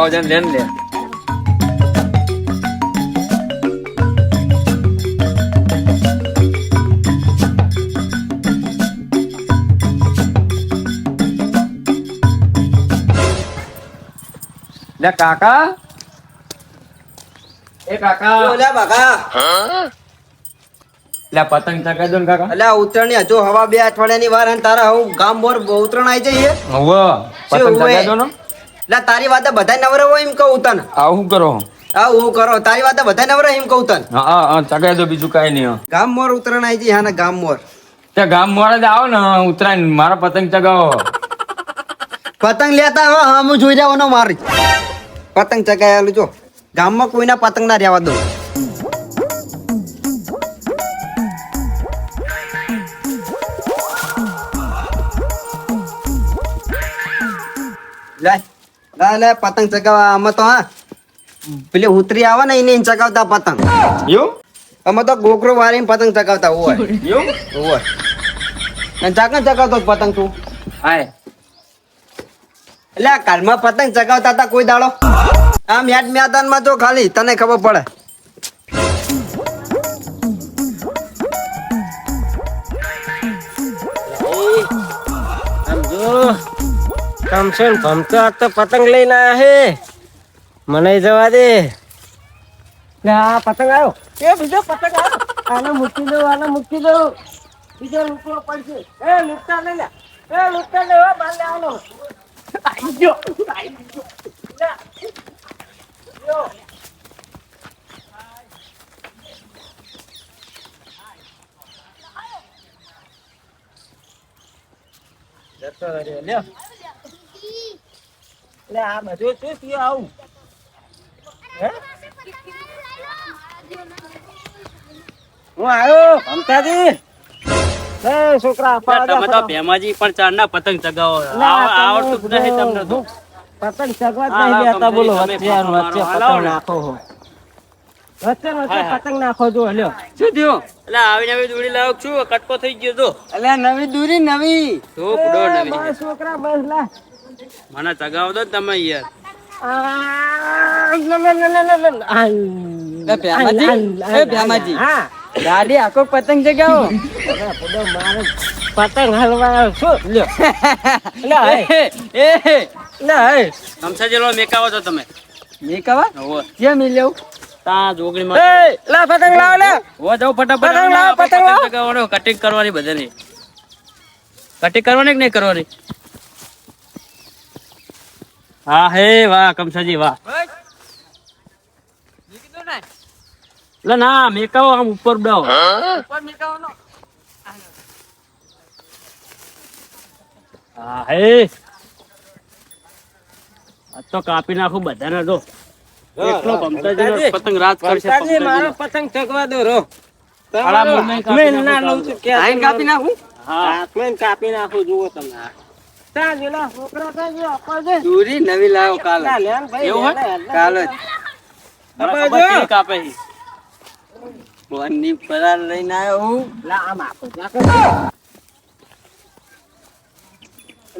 લે. લે કાકા. એ કાકા. ઓલા બકા. લે પતંગ ચગાઈ દો ને કાકા. અલ્યા ઉત્તરાયણ હજુ હવા બે અઠવાડિયાની વાર અને તારા હું ગામ બોર ઉતરણ આવી જઈએ. હવે. પતંગ શું દો ને. એટલે તારી વાતે બધા નવરો હોય એમ કહું તને. આવું કરો? આવું કરો તારી વાતે બધા નવરો એમ કહું તને. હા હા ચગાય દો બીજું કઈ નહીં ગામ મોર ઉત્તરાયણ આવી જઈ હા ને ગામ મોર. તે ગામ મોર જ આવો ને ઉતરાયણ મારા પતંગ ચગાવો. પતંગ લેતા હો હા હું જોઈ જવાનો મારી. પતંગ ચગાવેલું જો. ગામમાં કોઈના પતંગ ના રહેવા દો લે લે લે પતંગ ચગાવવા આમાં તો હા. પેલી ઉતરી આવે ને એને ચગાવતા પતંગ. એવું? આમાં તો ગોકરો વાળીને પતંગ ચગાવતા હોય. એવું? હોય. અને ચાકણ ચગાવતો પતંગ તું. હાય. એટલે કાલમાં પતંગ ચગાવતા હતા કોઈ દાડો? આમ યાદ મેદાનમાં જો ખાલી તને ખબર પડે. કમસન ભમતો આ તો પતંગ લઈને આયા હે. મને જવા દે. આ પતંગ આવ્યો. એ બીજો પતંગ આવ્યો. આને મૂકી દો આને મૂકી દો બીજો લૂંટવો પડશે. એ લૂંટતા લઈ લે. એ લૂંટતા લે હો બાર લે આનો આઈ ગયો આઈ ગયો. જતો રહ્યો લ્યો. લે આ બધું શું થયું આવું? હે? હું આવ્યો? ભમતાજી છોકરા તમે તો ભેમાજી પણ ચારના પતંગ ચગાવો. લે, આ આવ- તમે આવડતું જ નહીં તમને તો. પતંગ ચગવા જ નહીં હા, બોલો વચ્ચે વચ્ચે પતંગ મારો, પતંગ હાલો. નાખો હો વચ્ચે વચ્ચે હા, હા. પતંગ નાખો જો લ્યો. શું થયું? એટલે આવીને આવી દોડી લાવ છું કટકો થઈ ગયો તો. અલ્યા નવી દૂરી નવી. તો નવી. છોકરા બસ લા. મને ચગાવ દો તમે યાર. મેકાવો છો તમે. મેકાવા? ક્યાં મિલ્યો લા પતંગ ફટાફટ કટિંગ કરવાની બધાની. કટિંગ કરવાની કે નહીં કરવાની? હા હે વાહ કમસાજી વાહ. એટલે ના મેકાવો આમ ઉપર ઉડાવો હા? હે આ તો કાપી નાખું બધાને તો એટલો કમસાજીનો પતંગ રાત કરશે મારો પતંગ ચગવા દો રો. મેં ના નાખું લઉં છું કે કાપી નાખું? હા. કાપી નાખું જુઓ તમે. ચોરી નવી લાવો કાલે. એવું કાલે કાપે વનની પરાર લઈને આવ્યો હું. લા આમ આપો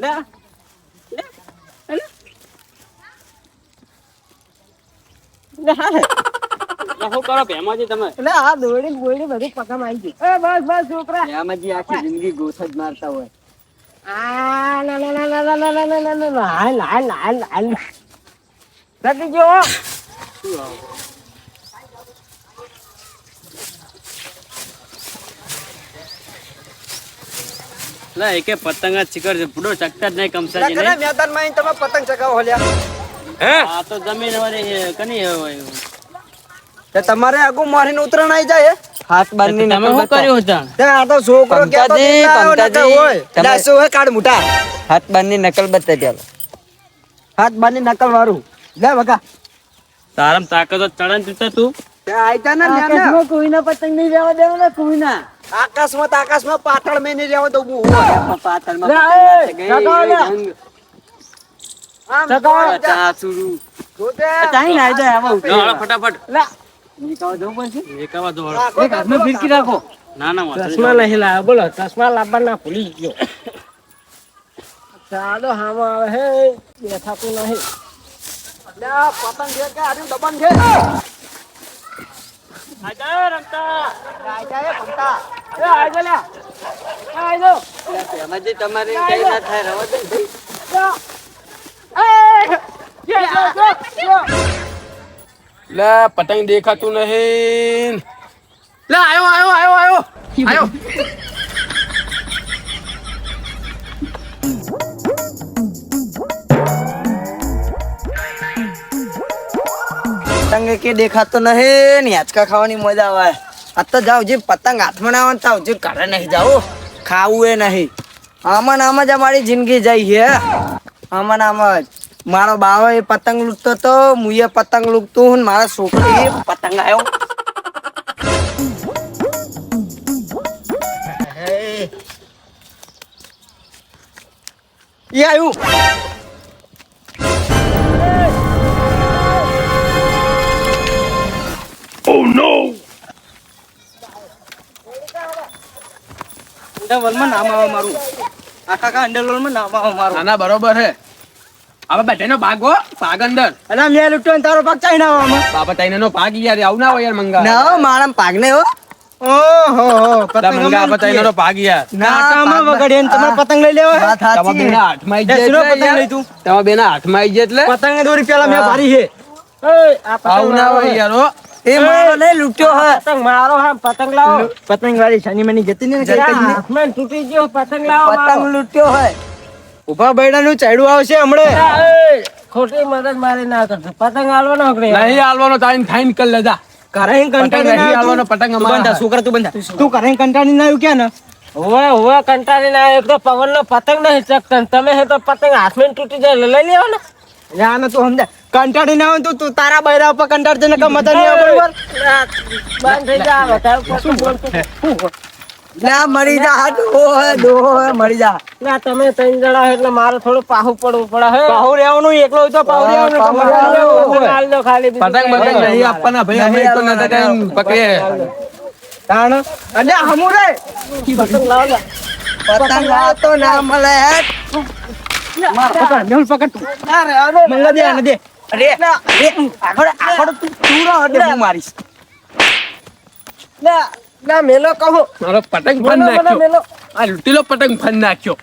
લા છોકરા. આખી જિંદગી ગોથ જ મારતા હોય. આ ના ના ના ના ના ના ના ના ના ના હાલ હાલ હાલ હાલ. થકી ગયો? એટલે એકે પતંગ જ શિખર છે. પૂડો ચકતા જ નહીં કમસાજી કના મેદાનમાં માં તમે પતંગ ચગાવો હલ્યા આ તો જમીન વાળી કની હોય તે તમારે આગુ મારીને ઉતરણ આવી જાય આકાશમાં આકાશમાં મેં નહીં રહેવા દઉં ફટાફટ. ચશ્મા નહીં લાવ્યા બોલો ચશ્મા લાવવાના ભૂલી ગયો ચાલો હામાં આવે હે બેઠાતું નહીં પતંગ કઈ ના થાય રવા લે પતંગ દેખાતું નહીં. લે આયો આયો આયો આયો. આયો. પતંગ કે દેખાતો નહીં. ને યાચકા ખાવાની મજા આવે. આ તો જાવ જે પતંગ હાથમાં ના આવે ને તાવ જે ઘરે નહીં જાવ ખાવું એ નહીં. આમાં ને આમાં જ અમારી જિંદગી જાય છે. આમાં આમાં જ. મારો બાવો એ પતંગ લૂંટતો તો, હું એ પતંગ લૂંટતું હું મારા છોકરી પતંગ આવ્યો એ આવ્યું અંડરવર્લ્ડમાં નામ આવે મારું. આખા આખા અંડરવર્લ્ડમાં નામ આવે મારું. ના બરોબર હે. હવે બધાનો ભાગ હો ભાગ અંદર. અલા મેં લૂટો ને તારો પગ ચાઈ ના આવે બાપા તઈને નો ભાગ યાર આવું ના હોય યાર મંગા ના મારા પાગ ને હો. ઓહો લા મંગા બાપા નો ભાગ યાર. નાટામાં વગાડ્યા ને. તમારે પતંગ લઈ લેવા વાત તમારા બેના હાથમાં આવી જાય એટલે પતંગ લઈ તું? તમારા બેના હાથમાં આવી જાય એટલે પતંગ દોરી પેલા મેં ભારી છે. આવું ના હોય યાર હો. એ મારો નહીં લૂંટ્યો હે. પતંગ મારો હા પતંગ લાવો. પતંગ વાળી શની મની જતી ને હાથમાં તૂટી ગયો પતંગ લાવો પતંગ લૂટ્યો લૂંટ્યો હે. ઊભા બૈડા નું ચાડું આવશે હમણે. ખોટી મદદ મારે ના કરતો. પતંગ આલવાનો હકડે નહીં આલવાનો તાઈન થાઈન કર લેજા. કરે પતંગ નહીં આલવાનો પતંગ અમારા છોકરા તું બંધા તું કરે કંટાળી ના આવ્યું ક્યાં ને? હોવે હોવે કંટાળી ના એક તો પવન નો પતંગ નહીં ચકતો તમે હે તો પતંગ હાથમાં તૂટી જાય લઈ લેવો ને. યા ને તું સમજા. કંટાળી ના આવે તો તું તારા બૈરા ઉપર કંટાળજે ને કમ મજા નહીં આવે બરોબર બંધ થઈ જા પતંગ બોલતું. ના મરી જા. હા ડોહો હે મરી જા. ના તમે ત્રણ જણા એટલે મારે થોડું પાહુ પડવું પડે હે? પાહુ રહેવાનું એકલો તો પાહુ રહેવાનું હાલ દો, ખાલી પતંગ પતંગ નહીં. આપવાના ભાઈ અમે તો નતા કાંઈ પકડીએ. તાણ? અલે હમુ રે. પતંગ લાવ ને. પતંગ લાવ. તો ના મળે. હેટ માર પકડ મેલ પકડ તું. અરે અરે મને દે આને દે. અરે અરે આગળ આગળ તું તું રહો દે હું મારીશ. ના. ના મેલો કહો. મારો પતંગ ફન નાખ્યો. મેલો આ લૂટીલો પતંગ ફન નાખ્યો.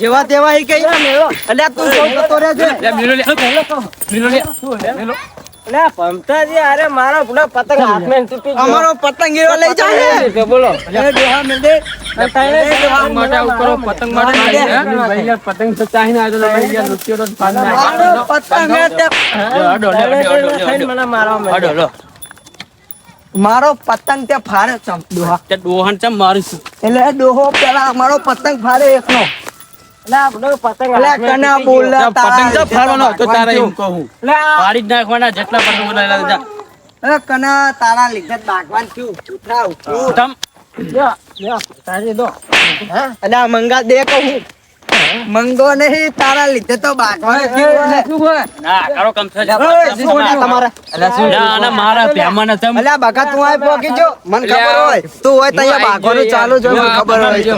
જેવા તેવા હી કઈ મેલો. અલે તું સૌ જતો રહેજે. લે મેલો લે મેલો મેલો લે મેલો. લે ભમતાજી અરે મારો પેલો પતંગ હાથમાં તૂટી ગયો. અમારો પતંગ એવો લઈ જાય લીધો, બોલો. એ ડોહા મેલ દે. પતંગ માટે પતંગ પતંગ તો ચાહી આવ્યો ફન મારો મારો પતંગ તે ફાડે ચમ દોહા. તે દોહન ચમ મારીશું એટલે દોહો પેલા અમારો પતંગ ફાડે એકનો. લે પતંગ કના બોલ પતંગ તો ફાડવાનો હતો તારે એમ કહું. લે જ નાખવાના જેટલા પતંગો કના તારા લીધે બાગવાન થયું. ઉઠાવ ઉઠ. તમ. લ્યો, લ્યો, તારી દો. અલે આ મંગા દે કહું. મંગો નહીં તારા લીધે તો ના કરો કમ છે ઓય, શું ઓલા તમારા ના ના મારા ભેમાના તમ અલ્યા બકા તું આય પોકી જો. મને ખબર હોય. તું હોય તો અહીંયા બાગવાનું ચાલુ જો મને ખબર હોય તો.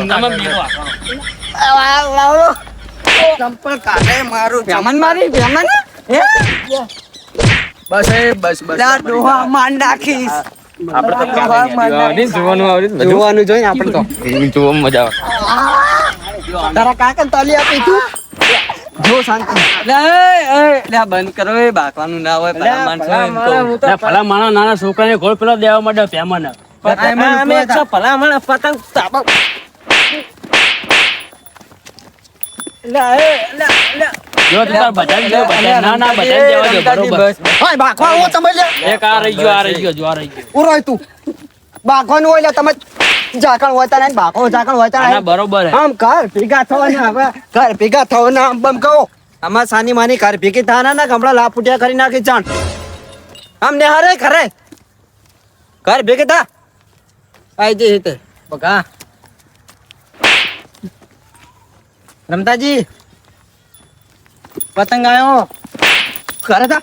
આવ, આવ, આવ. ચંપલ કાઢે મારું ભેમન મારી ભેમન? હે? બસ એ બસ બસ. ડોહા માર નાખીશ. આપણે તો ડોહા માર નાખીશ. જોવાનું આવડે જોવાનું જોઈએ આપણે તો. જોવા મજા આવે. તારા કાકા તાલી આપી તું. જો શાંતિ. બંધ કરો એ બાકવાનું ના હોય ભલા માણા નાના છોકરાને ગોળ પેલા દેવા માટે ભેમાના પતંગ અમે પતંગ તાબા લે એ, લે લે. જો તાર બધા જ લેવા, બધા ના ના બધા જ દેવા દે બરોબર. ઓય, બાકવા હું તમે લે. એક આ રહી ગયો આ રહી ગયો જો આ રહી ગયો. ઉરો હોય તું. બાકવાનું હોય તમે ઝાકળ હોય તારે બાકો ઝાકળ હોય તારે. બરોબર આમ ઘર ભેગા થવાના હવે ઘર ભેગા થવાના આમ બમ કહો. આમાં સાની માની ઘર ભેગી થવાના ના હમણાં લાપુટિયા કરી નાખી જાણ. આમ ને હરે ખરે ઘર ભેગી થા. આઈ જઈ હિતે બગા રમતાજી. પતંગ આયો. ઘરે થા.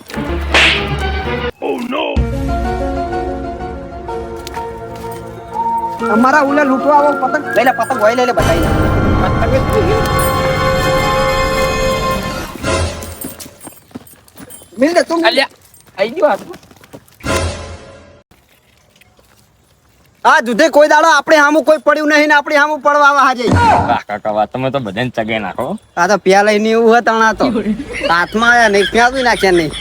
અમારા ઉલે લૂંટવા આવો પતંગ. લઈ લે પતંગ હોય લઈ લે બતાવી મિલ દે તું અલ્યા. આઈ ગયો. આ દૂધે કોઈ દાડો આપણે સામું કોઈ પડ્યું નહીં ને આપણે સામું પડવા આવા હાજે. વાહ કાકા વાત તમે તો બધાને ચગે નાખો. આ તો પ્યા લઈને એવું હોય તણા તો. હાથમાં આયા નહીં પ્યા બી નાખ્યા નહીં?